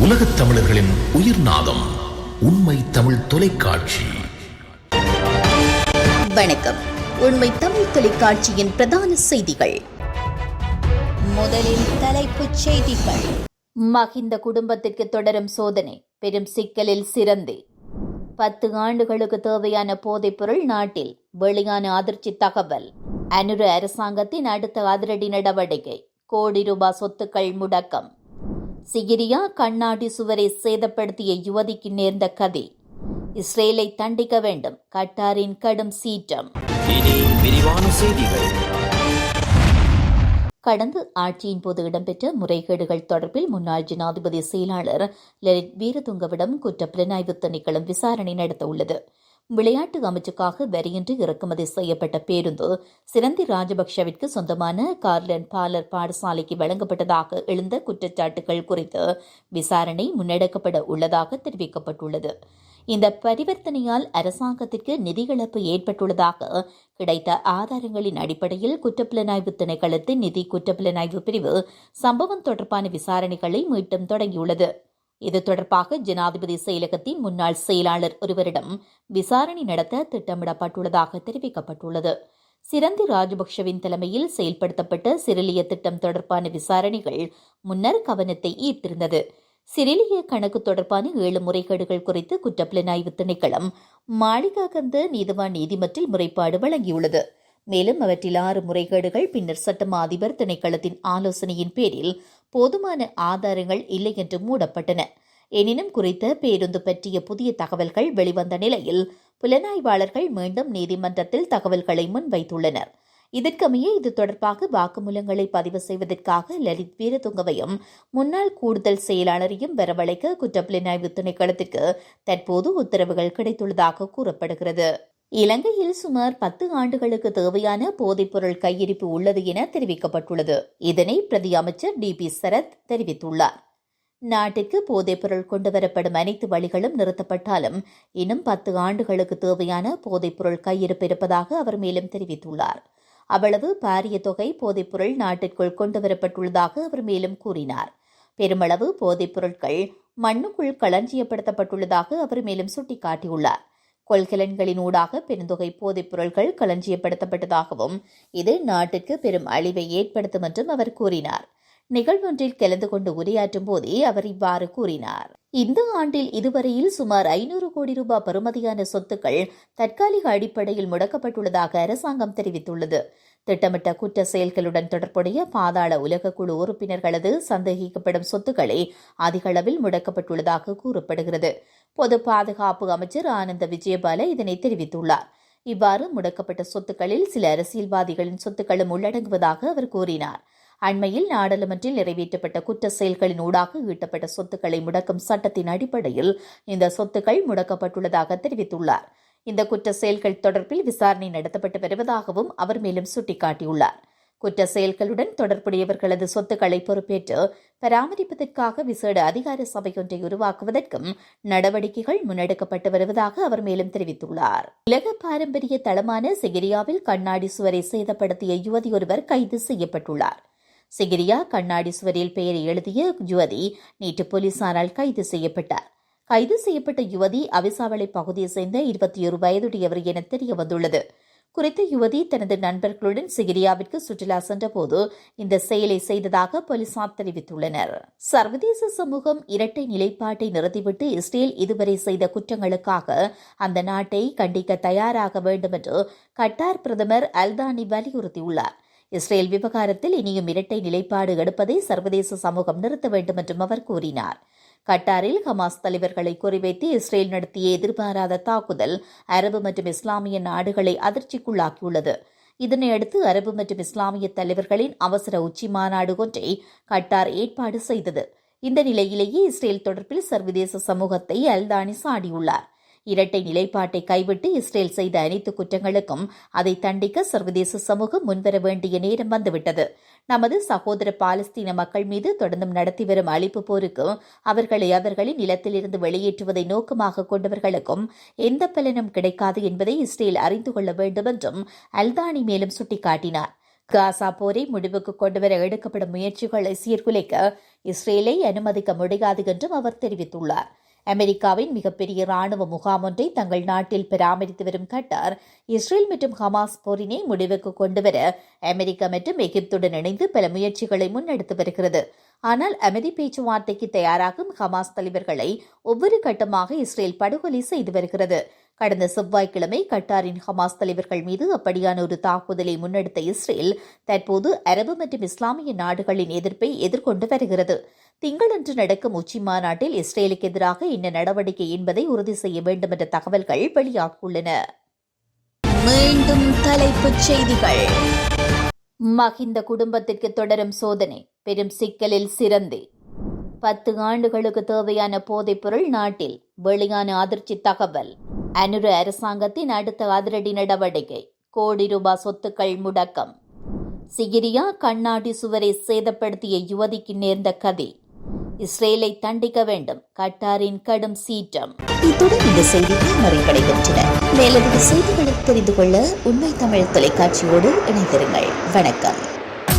உலகத் தமிழர்களின் உயிர் நாதம் உண்மை தமிழ் தொலைக்காட்சி. வணக்கம். உண்மை தமிழ் தொலைக்காட்சியின் பிரதான செய்திகள். முதலில் தலைப்புச் செய்திகள். மகிந்த குடும்பத்திற்கு தொடரும் சோதனை பெரும் சிக்கலில் சிறந்து. பத்து ஆண்டுகளுக்கு தேவையான போதைப்பொருள் நாட்டில் வெளியான அதிர்ச்சி தகவல். அனுர அரசாங்கத்தின் அடுத்த அதிரடி நடவடிக்கை. கோடி ரூபாய் சொத்துக்கள் முடக்கம். சிகிரியா கண்ணாடி சுவரை சேதப்படுத்திய யுவதிக்கு நேர்ந்த கதை. இஸ்ரேலை தண்டிக்க வேண்டும். கட்டாரின் கடும் சீற்றம். கடந்த ஆட்சியின் போது இடம்பெற்ற முறைகேடுகள் தொடர்பில் முன்னாள் ஜனாதிபதி செயலாளர் லலித் வீரதுங்கவிடம் குற்ற புலனாய்வு திணைக்களம் விசாரணை நடத்த உள்ளது விளையாட்டு அமைச்சுக்காக வரியின்றி இறக்குமதி செய்யப்பட்ட பேருந்து சிரந்தி ராஜபக்ஷவிற்கு சொந்தமான கார்லன் பாலர் பாடசாலைக்கு வழங்கப்பட்டதாக எழுந்த குற்றச்சாட்டுகள் குறித்து விசாரணை முன்னெடுக்கப்பட உள்ளதாக தெரிவிக்கப்பட்டுள்ளது. இந்த பரிவர்த்தனையால் அரசாங்கத்திற்கு நிதி இழப்பு ஏற்பட்டுள்ளதாக கிடைத்த ஆதாரங்களின் அடிப்படையில் குற்றப்புலனாய்வு திணைக்களத்தின் நிதி குற்றப்புலனாய்வு பிரிவு சம்பவம் தொடர்பான விசாரணைகளை மீண்டும் தொடங்கியுள்ளது. இது தொடர்பாக ஜனாதிபதி செயலகத்தின் முன்னாள் செயலாளர் ஒருவரிடம் விசாரணை நடத்த திட்டமிடப்பட்டுள்ளதாக தெரிவிக்கப்பட்டுள்ளது. சிரந்தி ராஜபக்ஷவின் தலைமையில் செயல்படுத்தப்பட்ட சிறிலிய திட்டம் தொடர்பான விசாரணைகள் முன்னர் கவனத்தை ஈர்த்திருந்தது. சிறிலிய கணக்கு தொடர்பான ஏழு முறைகேடுகள் குறித்து குற்றப்புலனாய்வு திணைக்களம் மாளிகாகந்த நீதிவான் நீதிமன்றில் முறைப்பாடு வழங்கியுள்ளது. மேலும் அவற்றில் ஆறு முறைகேடுகள் பின்னர் சட்டமா அதிபர் திணைக்களத்தின் ஆலோசனையின் பேரில் போதுமான ஆதாரங்கள் இல்லை என்று மூடப்பட்டன. எனினும் குறித்த பேருந்து பற்றிய புதிய தகவல்கள் வெளிவந்த நிலையில் புலனாய்வாளர்கள் மீண்டும் நீதிமன்றத்தில் தகவல்களை முன்வைத்துள்ளனர். இதற்கமைய இது தொடர்பாக வாக்குமூலங்களை பதிவு செய்வதற்காக லலித் வீரதுங்கவையும் முன்னாள் கூடுதல் செயலாளரையும் வரவழைக்க குற்றப்புலனாய்வு திணைக்களத்திற்கு தற்போது உத்தரவுகள் கிடைத்துள்ளதாக கூறப்படுகிறது. இலங்கையில் சுமார் பத்து ஆண்டுகளுக்கு தேவையான போதைப்பொருள் கையிருப்பு உள்ளது என தெரிவிக்கப்பட்டுள்ளது. இதனை பிரதி அமைச்சர் டி பி சரத் தெரிவித்துள்ளார். நாட்டுக்கு போதைப்பொருள் கொண்டுவரப்படும் அனைத்து வழிகளும் நிறுத்தப்பட்டாலும் இன்னும் பத்து ஆண்டுகளுக்கு தேவையான போதைப்பொருள் கையிருப்பு இருப்பதாக அவர் மேலும் தெரிவித்துள்ளார். அவ்வளவு பாரிய தொகை போதைப்பொருள் நாட்டிற்குள் கொண்டுவரப்பட்டுள்ளதாக அவர் மேலும் கூறினார். பெருமளவு போதைப்பொருட்கள் மண்ணுக்குள் களஞ்சியப்படுத்தப்பட்டுள்ளதாக அவர் மேலும் சுட்டிக்காட்டியுள்ளார். கொள்கலன்களின் ஊடாக பெருந்தொகை போதைப் பொருட்கள் களஞ்சியப்படுத்தப்பட்டதாகவும் இது நாட்டுக்கு பெரும் அழிவை ஏற்படுத்தும் என்றும் அவர் கூறினார். நிகழ்வொன்றில் கலந்து கொண்டு உரையாற்றும் போதே அவர் இவ்வாறு கூறினார். இந்த ஆண்டில் இதுவரையில் சுமார் ஐநூறு கோடி ரூபாய் பெறுமதியான சொத்துக்கள் தற்காலிக அடிப்படையில் முடக்கப்பட்டுள்ளதாக அரசாங்கம் தெரிவித்துள்ளது. திட்டமிட்ட குற்ற செயல்களுடன் தொடர்புடைய பாதாள உலக குழு உறுப்பினர்களது சந்தேகிக்கப்படும் சொத்துக்களை அதிகளவில் முடக்கப்பட்டுள்ளதாக கூறப்படுகிறது. பொது பாதுகாப்பு அமைச்சர் ஆனந்த விஜயபால இதனை தெரிவித்துள்ளார். இவ்வாறு முடக்கப்பட்ட சொத்துக்களில் சில அரசியல்வாதிகளின் சொத்துக்களும் உள்ளடங்குவதாக அவர் கூறினார். அண்மையில் நாடாளுமன்றில் நிறைவேற்றப்பட்ட குற்ற செயல்களின் ஊடாக ஈட்டப்பட்ட சொத்துக்களை முடக்கும் சட்டத்தின் அடிப்படையில் இந்த சொத்துக்கள் முடக்கப்பட்டுள்ளதாக தெரிவித்துள்ளார். இந்த குற்ற செயல்கள் தொடர்பில் விசாரணை நடத்தப்பட்டு வருவதாகவும் அவர் மேலும் சுட்டிக்காட்டியுள்ளார். குற்ற செயல்களுடன் தொடர்புடையவர்களது சொத்துக்களை பொறுப்பேற்று பராமரிப்பதற்காக விசேட அதிகார சபையொன்றை உருவாக்குவதற்கும் நடவடிக்கைகள் முன்னெடுக்கப்பட்டு வருவதாக அவர் மேலும் தெரிவித்துள்ளார். உலக பாரம்பரிய தளமான சிகிரியாவில் கண்ணாடி சுவரை சேதப்படுத்திய யுவதி ஒருவர் கைது செய்யப்பட்டுள்ளார். சிகிரியா கண்ணாடி சுவரில் பெயரை எழுதிய யுவதி நேற்று போலீசாரால் கைது செய்யப்பட்டார். கைது செய்யப்பட்ட யுவதி அவிசாவளை பகுதியை சேர்ந்த இருபத்தி ஒரு வயதுடையவர் என தெரிய வந்துள்ளது குறித்த யுவதி தனது நண்பர்களுடன் சிகிரியாவிற்கு சுற்றுலா சென்றபோது இந்த செயலை செய்ததாக போலீசார் தெரிவித்துள்ளனர். சர்வதேச சமூகம் இரட்டை நிலைப்பாட்டை நிறுத்திவிட்டு இஸ்ரேல் இதுவரை செய்த குற்றங்களுக்காக அந்த நாட்டை கண்டிக்க தயாராக வேண்டும் என்று கட்டார் பிரதமர் அல்தானி வலியுறுத்தியுள்ளார். இஸ்ரேல் விவகாரத்தில் இனியும் இரட்டை நிலைப்பாடு எடுப்பதை சர்வதேச சமூகம் நிறுத்த வேண்டும் என்றும் அவர் கூறினார். கட்டாரில் ஹமாஸ் தலைவர்களை குறிவைத்து இஸ்ரேல் நடத்திய எதிர்பாராத தாக்குதல் அரபு மற்றும் இஸ்லாமிய நாடுகளை அதிர்ச்சிக்குள்ளாக்கியுள்ளது. இதனையடுத்து அரபு மற்றும் இஸ்லாமிய தலைவர்களின் அவசர உச்சி மாநாடு ஒன்றை கட்டார் ஏற்பாடு செய்தது. இந்த நிலையிலேயே இஸ்ரேல் தொடர்பில் சர்வதேச சமூகத்தை அல்தானி சாடியுள்ளார். இரட்டை நிலைப்பாட்டை கைவிட்டு இஸ்ரேல் செய்த அனைத்து குற்றங்களுக்கும் அதை தண்டிக்க சர்வதேச சமூகம் முன்வர வேண்டிய நேரம் வந்துவிட்டது. நமது சகோதர பாலஸ்தீன மக்கள் மீது தொடர்ந்தும் நடத்தி வரும் அழிப்பு போருக்கு அவர்களை அவர்களின் நிலத்திலிருந்து வெளியேற்றுவதை நோக்கமாக கொண்டவர்களுக்கும் எந்த பலனும் கிடைக்காது என்பதை இஸ்ரேல் அறிந்து கொள்ள வேண்டும் என்றும் அல்தானி மேலும் சுட்டிக்காட்டினார். காசா போரை முடிவுக்கு கொண்டுவர எடுக்கப்படும் முயற்சிகளை சீர்குலைக்க இஸ்ரேலை அனுமதிக்க முடியாது என்றும் அவர் தெரிவித்துள்ளார். அமெரிக்காவின் மிகப்பெரிய ராணுவ முகாம் ஒன்றை தங்கள் நாட்டில் பராமரித்து வரும் கட்டார் இஸ்ரேல் மற்றும் ஹமாஸ் போரினை முடிவுக்கு கொண்டுவர அமெரிக்கா மற்றும் எகிப்துடன் இணைந்து பல முயற்சிகளை முன்னெடுத்து வருகிறது. ஆனால் அமைதி பேச்சுவார்த்தைக்கு தயாராகும் ஹமாஸ் தலைவர்களை ஒவ்வொரு கட்டமாக இஸ்ரேல் படுகொலை செய்து வருகிறது. கடந்த செவ்வாய்க்கிழமை கட்டாரின் ஹமாஸ் தலைவர்கள் மீது அப்படியான ஒரு தாக்குதலை முன்னெடுத்த இஸ்ரேல் தற்போது அரபு மற்றும் இஸ்லாமிய நாடுகளின் எதிர்ப்பை எதிர்கொண்டு வருகிறது. திங்களன்று நடக்கும் உச்சி மாநாட்டில் இஸ்ரேலுக்கு எதிராக என்ன நடவடிக்கை என்பதை உறுதி செய்ய வேண்டும் என்ற தகவல்கள் வெளியாகியுள்ளன. மீண்டும் தலைப்புச் செய்திகள். மஹிந்த குடும்பத்திற்கு தொடரும் சோதனை. பெரும் சிக்கலில் சிறந்தே. பத்து ஆண்டுகளுக்கு தேவையான போதைப்பொருள் நாட்டில் வெளியான அதிர்ச்சி தகவல். அனுர அரசாங்கத்தின் அடுத்த அதிரடி நடவடிக்கை. கோடி ரூபாய் சொத்துக்கள் முடக்கம். சிகிரியா கண்ணாடி சுவரை சேதப்படுத்திய யுவதிக்கு நேர்ந்த கதி. இஸ்ரேலை தண்டிக்க வேண்டும். கட்டாரின் கடும் சீற்றம். இத்துடன் இந்த செய்திகள் நிறைவடைகின்றன. மேலதிக செய்திகளை தெரிந்து கொள்ள உண்மை தமிழ் தொலைக்காட்சியோடு இணைந்திருங்கள். வணக்கம்.